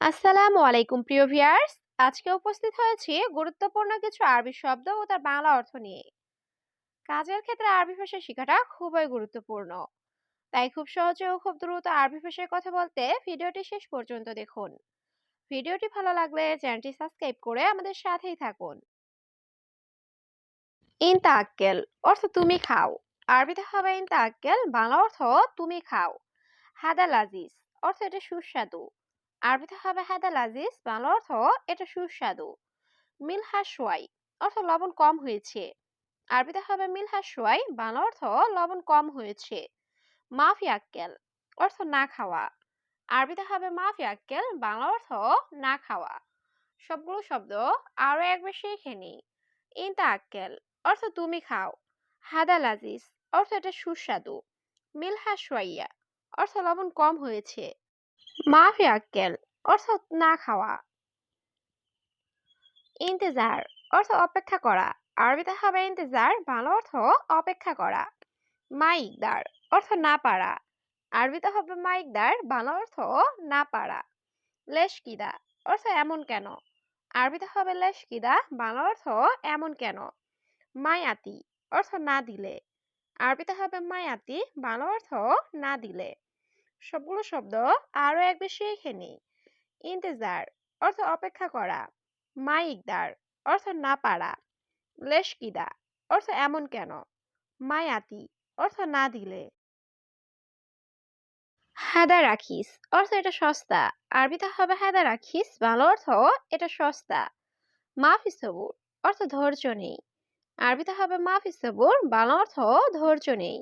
আসসালামু আলাইকুম, প্রিয় ভিয়ার্স আজকে উপস্থিত হয়েছি গুরুত্বপূর্ণ কিছু আরবি শব্দ ও তার বাংলা অর্থ নিয়ে। কাজের ক্ষেত্রে আরবি ভাষা শেখাটা খুবই গুরুত্বপূর্ণ। তাই খুব সহজে ও খুব দ্রুত আরবি ভাষায় কথা বলতে ভিডিওটি শেষ পর্যন্ত দেখুন। ভিডিওটি ভালো লাগলে চ্যানেলটি সাবস্ক্রাইব করে আমাদের সাথেই থাকুন। ইনতা আক্কেল অর্থ তুমি খাও। আরবিতে হবে ইনতা আক্কেল বাংলা অর্থ তুমি খাও। হাদাল আজিজ অর্থ এটা সুস্বাদু। আরবিতে হবে হাদাল আজিজ বাংলা অর্থ এটা সুস্বাদু মিলহা সোয়াই অর্থ লবণ কম হয়েছে। আরবিতে হবে মিলহা সোয়াই বাংলা অর্থ লবণ কম হয়েছে। মাফি আক্কেল অর্থ না খাওয়া আরবিতে হবে মাফি আক্কেল বাংলা অর্থ না খাওয়া সবগুলো শব্দ আরও একবার শিখে নি ইনতা আক্কেল অর্থ তুমি খাও হাদাল আজিজ অর্থ এটা সুস্বাদু মিলহা সোয়াইয়া অর্থ লবণ কম হয়েছে মাফি আক্কেল অর্থ না খাওয়া। অর্থ অপেক্ষা করা। আরবিতে হবে বাংলা অর্থ অপেক্ষা করা। মাইকদার, অর্থ না পারা। আরবিতে হবে মাইকদার, বাংলা অর্থ না পারা। লেশকিদা, অর্থ এমন কেন? আরবিতে হবে লেশকিদা, বাংলা অর্থ এমন কেন? মায়াতি, অর্থ না দিলে। আরবিতে হবে মায়াতি, বাংলা অর্থ না দিলে। সবগুলো শব্দ আরও এক বেশি নিই। ইন্তেজার, অর্থ অপেক্ষা করা। মাইকদার, অর্থ না পারা। লেশকিদা, অর্থ এমন কেন? মায়াতি, অর্থ না দিলে। হাদা রাখিস অর্থ এটা সস্তা। আরবিতে হবে হাদা রাখিস বাংলা অর্থ এটা সস্তা। মাফি সবুর অর্থ ধৈর্য নেই। আরবিতে হবে মাফি সবুর বাংলা অর্থ ধৈর্য নেই।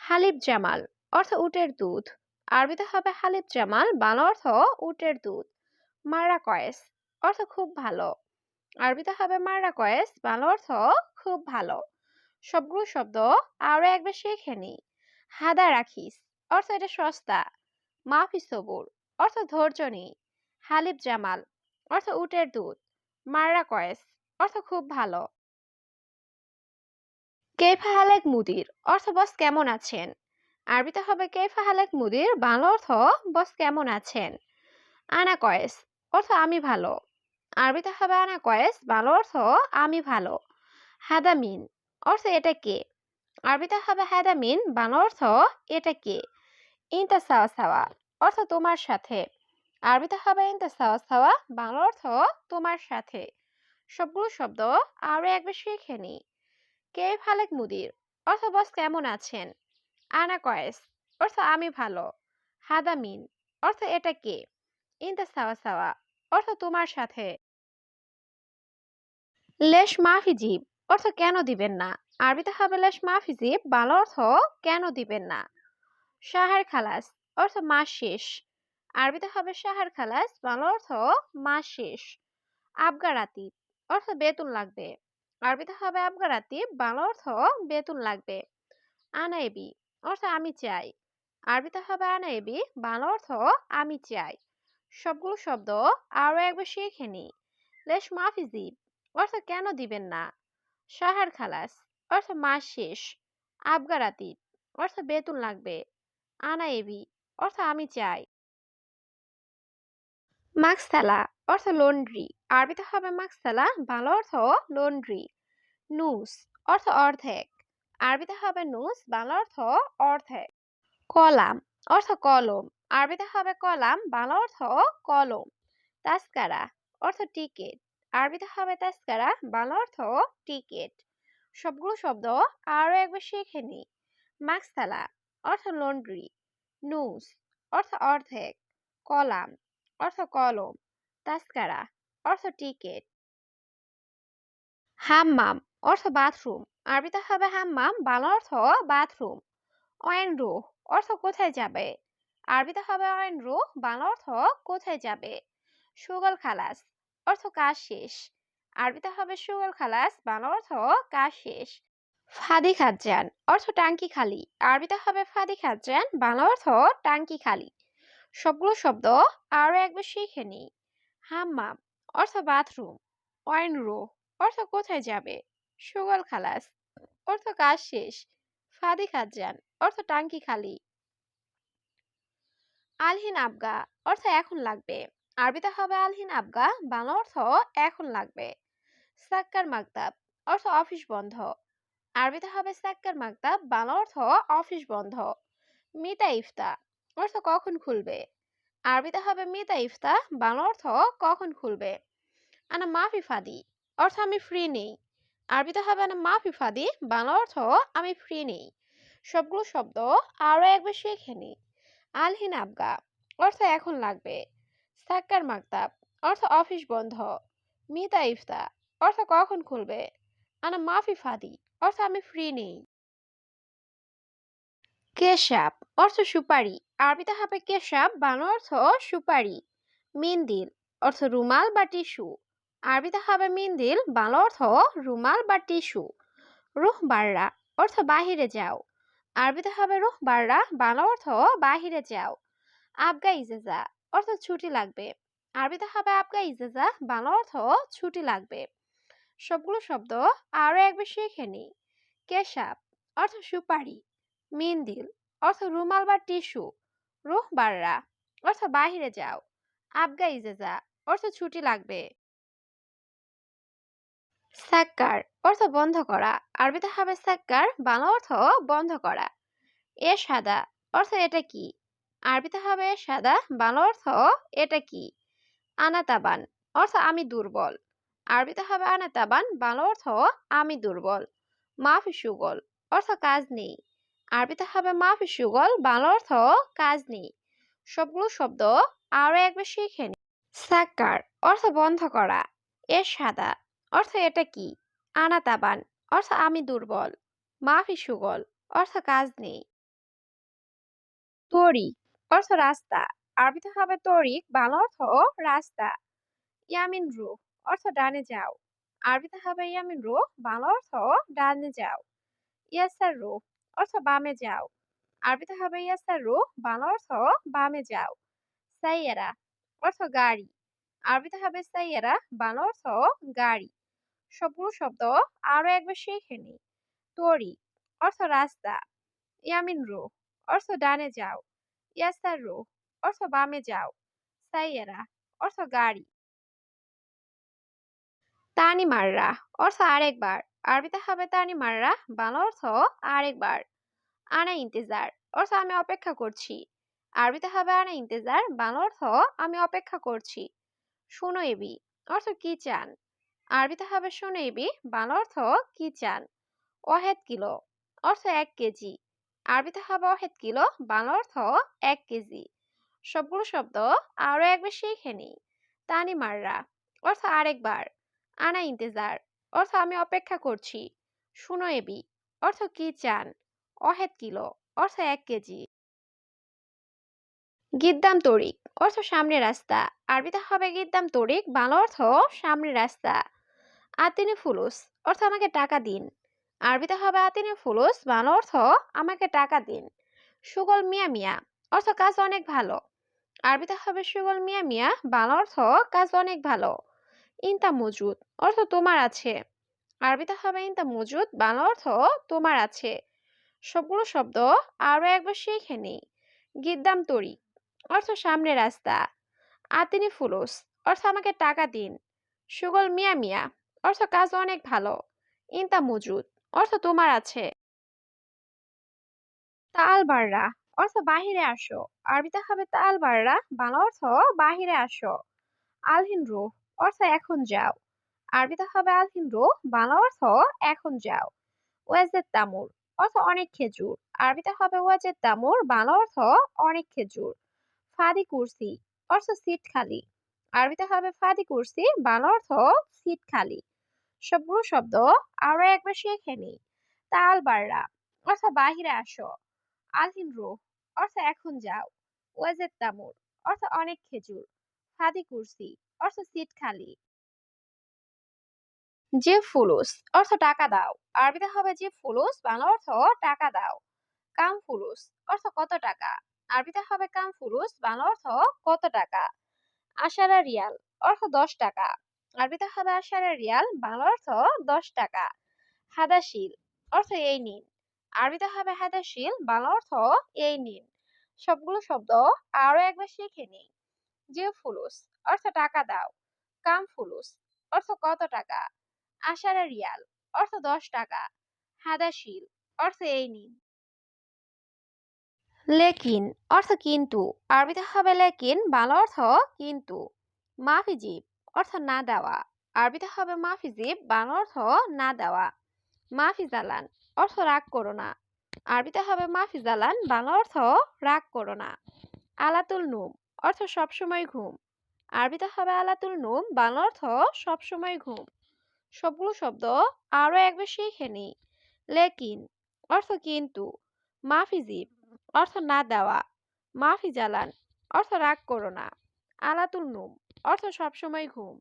হালিব জামাল, অর্থ উটের দুধ। আরবিতে হবে হালিব জামাল, বাংলা অর্থ উটের দুধ। মারা কয়েস অর্থ খুব ভালো। আরবিতে হবে মারা কয়েস বাংলা অর্থ খুব ভালো। সবগুলো শব্দ আরও একবার শিখে নি হাদা রাখিস অর্থ এটা সস্তা। মাফি সবুর অর্থ ধৈর্য নেই। হালিব জামাল অর্থ উটের দুধ। মারা কয়েস অর্থ খুব ভালো। কেফা হালেক মুদির অর্থ বস কেমন আছেন? আরবিতে হবে কেফা হালেক মুদির, বাংলা অর্থ বস কেমন আছেন? আনা কয়েস অর্থ আমি ভালো। আরবিতে হবে আনা কয়েস বাংলা অর্থ আমি ভালো। হাদামিন, অর্থ এটা কে? আরবিতে হবে হাদামিন, বাংলা অর্থ এটা কে? ইনতা সাওয়া সাওয়া অর্থ তোমার সাথে। আরবিতে হবে ইনতা সাওয়া সাওয়া বাংলা অর্থ তোমার সাথে। সবগুলো শব্দ আরও একবার শিখে নি কে ফালেক মুদির, অর্থ বস কেমন আছেন? আনা কয়েস। অর্থ আমি ভালো। হাদামিন অর্থ এটা কে? ইনতা সাওয়া সাওয়া। অর্থ তোমার সাথে। লেশ মাফি জীব। অর্থ কেন দিবেন না? আরবিতে হবে লেশ মাফি জীব। বাংলা অর্থ কেন দিবেন না? শাহার খালাস। অর্থ মাস শেষ। আরবিতে হবে শাহার খালাস। বাংলা অর্থ মাস শেষ। আবগারাতি অর্থ বেতন লাগবে। আরবিতে হবে আবগারাতি বাংলা অর্থ বেতন লাগবে। আনাইবি অর্থ আমি চাই। আরবিতে হবে আনা এবি বাংলা অর্থ আমি চাই। সবগুলো শব্দ আরও একবার শিখে নি। লেশ মাফিজিব অর্থ কেন দিবেন না? সাহার খালাস, অর্থ মাস শেষ। আবগারাতি অর্থ বেতন লাগবে। আনাইবি অর্থ আমি চাই। মাক্সালা, অর্থ লন্ড্রি। আরবিতে হবে মাক্সালা, বাংলা অর্থ লন্ড্রি। নুস, অর্থ অর্ধেক। আরবিতে হবে নুস, বাংলা অর্থ অর্ধেক। কলাম, অর্থ কলম। আরবিতে হবে কলাম, বাংলা অর্থ কলম। তাস্কারা, অর্থ টিকিট। আরবিতে হবে তাস্কারা, বাংলা অর্থ টিকিট। সবগুলো শব্দ আরও একবার শিখে নি। মাক্সালা, অর্থ লন্ড্রি। নুস, অর্থ অর্ধেক। কলাম, অর্থ কলম। তাস্কারা, অর্থ টিকিট। হাম্মাম অর্থ বাথরুম। আরবিতে হবে হাম্মাম, বাংলা অর্থ বাথরুম। অয়েন রুহ অর্থ কোথায় যাবে? আরবিতে হবে অয়েন রুহ বাংলা অর্থ কোথায় যাবে? সুগল খালাস, অর্থ কাজ শেষ। আরবিতে হবে সুগল খালাস, বাংলা অর্থ কাজ শেষ। ফাদি খাজ্জান অর্থ টাঙ্কি খালি। আরবিতে হবে ফাদি খাজ্জান বাংলা অর্থ টাঙ্কি খালি। সবগুলো শব্দ আরও একবার শিখে নিই। হাম্মাম, অর্থ বাথরুম। অয়েন রুহ অর্থ কোথায় যাবে? সুগল খালাস, অর্থ কাজ শেষ, ফাদি খাজান, অর্থ টাঙ্কি খালি। আলহিন আবগা, অর্থ এখন লাগবে। আরবিতে হবে আলহিন আবগা, বাংলা অর্থ এখন লাগবে। সাক্কার মাকতাব অর্থ অফিস বন্ধ। আরবিতে হবে সাক্কার মাকতাব বাংলা অর্থ অফিস বন্ধ। মিতা ইফতা, অর্থ কখন খুলবে? আরবিতে হবে মিতা ইফতা, বাংলা অর্থ কখন খুলবে? আনা মাফি ফাদি, অর্থ আমি ফ্রি নেই। আরবিতে হবে আনা মাফি ফাদি, বাংলা অর্থ আমি ফ্রি নেই। সবগুলো শব্দ আরও একবার শিখে নি। আলহিন আবগা, অর্থ এখন লাগবে। সাক্কার মাকতাব, অর্থ অফিস বন্ধ। মিতা ইফতা, অর্থ কখন খুলবে? আনা মাফি ফাদি, অর্থ আমি ফ্রি নেই। কেশাব, অর্থ সুপারি। আরবিতে হবে কেশাব, বাংলা অর্থ সুপারি। মিন্দিল অর্থ রুমাল বা টিস্যু। আরবিতে হবে মিন্দিল, বাংলা অর্থ রুমাল বা টিস্যু। রুহ বাররা, অর্থ বাহিরে যাও। আরবিতে হবে রুহ বাররা, বাংলা অর্থ বাহিরে যাও। আবগা ইজেজা, অর্থ ছুটি লাগবে। আরবিতে হবে আবগা ইজেজা, বাংলা অর্থ ছুটি লাগবে। সবগুলো শব্দ আরও একবার শিখে নি কেশাব, অর্থ সুপারি। মিন্দিল, অর্থ রুমাল বা টিস্যু। রুহ বাররা, অর্থ বাহিরে যাও। আবগা ইজেজা, অর্থ ছুটি লাগবে। সাক্কার অর্থ বন্ধ করা। আরবিতে হবে সাক্কার বাংলা অর্থ বন্ধ করা। এ সাদা অর্থ এটা কি? আরবিতে হবে সাদা, বাংলা অর্থ এটা কি? আনাতাবান অর্থ আমি দুর্বল। আরবিতে হবে আনাতাবান, বাংলা অর্থ আমি দুর্বল। মাফি সুগল অর্থ কাজ নেই। আরবিতে হবে মাফি সুগল, বাংলা অর্থ কাজ নেই। সবগুলো শব্দ আরও একবার শিখে নি। সাক্কার অর্থ বন্ধ করা। এ সাদা অর্থ এটা কি? আনাতাবান অর্থ আমি দুর্বল মাফি সুগল, অর্থ কাজ নেই। তরিক, অর্থ রাস্তা, আরবিতে হবে তরিক, বাংলা অর্থ রাস্তা। ইয়ামিন রু অর্থ ডানে যাও, আরবিতে হবে ইয়ামিন রু বাংলা অর্থ ডানে যাও। ইয়াসার রু অর্থ বামে যাও, আরবিতে হবে ইয়াসার রু বাংলা অর্থ বামে যাও। সাইয়েরা, অর্থ গাড়ি, আরবিতে হবে সাইয়েরা, বাংলা অর্থ গাড়ি। সবগুলো শব্দ আরও একবার শিখে নি তরি অর্থ রাস্তা। ইয়ামিন রু, অর্থ ডানে যাও। ইয়াসার রু, অর্থ বামে যাও। সাইয়েরা, অর্থ গাড়ি। তানি মাররা অর্থ আরেকবার। আরবিতে হবে তানি মাররা বাংলা অর্থ আরেকবার। আনা ইন্তেজার, অর্থ আমি অপেক্ষা করছি। আরবিতে হবে আনা ইন্তেজার, বাংলা অর্থ আমি অপেক্ষা করছি। শুনো এবি, অর্থ কি চান? আরবিতে হবে শুনো এবি বাংলা অর্থ কি চান? ওহেদ কিলো, অর্থ এক কেজি। আরবিতে হবে ওহেদ কিলো, বাংলা অর্থ এক কেজি। সবগুলো শব্দ আরও একবার শিখে নি। তানি মাররা, অর্থ আরেকবার। আনা ইন্তেজার, অর্থ আমি অপেক্ষা করছি। শুনো এবি, অর্থ কি চান? অহেদ কিলো, অর্থ এক কেজি। গিদ্দাম তরিক, অর্থ সামনে রাস্তা। আরবিতে হবে গিদ্দাম তরিক, বাংলা অর্থ সামনে রাস্তা। আতিনি ফুলুস, অর্থ আমাকে টাকা দিন। আরবিতে হবে আতিনি ফুলুস, বাংলা অর্থ আমাকে টাকা দিন। সুগল মিয়া মিয়া, অর্থ কাজ অনেক ভালো। আরবিতে হবে সুগল মিয়া মিয়া, বাংলা অর্থ কাজ অনেক ভালো। ইনতা মজুদ, অর্থ তোমার আছে। আরবিতে হবে ইনতা মজুদ, বাংলা অর্থ তোমার আছে। সবগুলো শব্দ আরও একবার শিখে নেই। গিদ্দাম তরি অর্থ সামনে রাস্তা। আতিনি ফুলুস, অর্থ আমাকে টাকা দিন। সুগল মিয়া মিয়া অর্থ কাজ অনেক ভালো। ইনতা মজুদ, অর্থ তোমার আছে। তাল বাররা অর্থ বাহিরে আসো। আরবিতে হবে তাল বাররা বাংলা অর্থ বাহিরে আসো। আলহিন রুহ, অর্থ এখন যাও। আরবিতে হবে আলহিন রুহ, বাংলা অর্থ এখন যাও। ওয়াজেদ তামুর, অর্থ অনেক খেজুর। আরবিতে হবে ওয়াজেদ তামুর, বাংলা অর্থ অনেক খেজুর। ফাদি কুরসি, অর্থ সিট খালি। আরবিতে হবে ফাদি কুরসি, বাংলা অর্থ সিট খালি। সবগুলো শব্দ আরও একবার শিখে নি তাল বাররা অর্থ বাহিরে আসো। আলহিন রুহ, অর্থ এখন যাও। ওয়াজেদ তামুর, অর্থ অনেক খেজুর। ফাদি কুরসি, অর্থ সিট খালি। যে ফুলুস, অর্থ টাকা দাও। আরবিতে হবে যে ফুলুস, বাংলা অর্থ টাকা দাও। কাম ফুলুস, অর্থ কত টাকা। আরবিতে হবে কাম ফুলুস, বাংলা অর্থ কত টাকা। আশারা রিয়াল, অর্থ দশ টাকা। আরবিতে হবে আশারা রিয়াল, বাংলা অর্থ দশ টাকা। হাদাশিল, অর্থ এই নিন। আরবিতে হবে হাদাশিল, বাংলা অর্থ এই নিন। সবগুলো শব্দ আরও একবার শিখে নিই। যে ফুলুস অর্থ টাকা দাও। কাম ফুলুস অর্থ কত টাকা? আশারা রিয়াল, অর্থ দশ টাকা। হাদাশিল, অর্থ এই নিন। লেকিন, অর্থ কিন্তু। আরবিতে হবে লেকিন, বাংলা অর্থ কিন্তু। মাফিজিব অর্থ না দেওয়া। আরবিতে হবে মাফিজিব বাংলা অর্থ না দেওয়া। মাফিজালান অর্থ রাগ করো না। আরবিতে হবে মাফিজালান বাংলা অর্থ রাগ করো না। আলাতুল নুম, অর্থ সবসময় ঘুম। আরবিতে হবে আলাতুল নুম, বাংলা অর্থ সবসময় ঘুম। সবগুলো শব্দ আরও একবার শিখে লেকিন, অর্থ কিন্তু। মাফিজিব অর্থ না দেওয়া। মাফি জ্বালান অর্থ রাগ করো না। আলাতুল নুম অর্থ সবসময় ঘুম।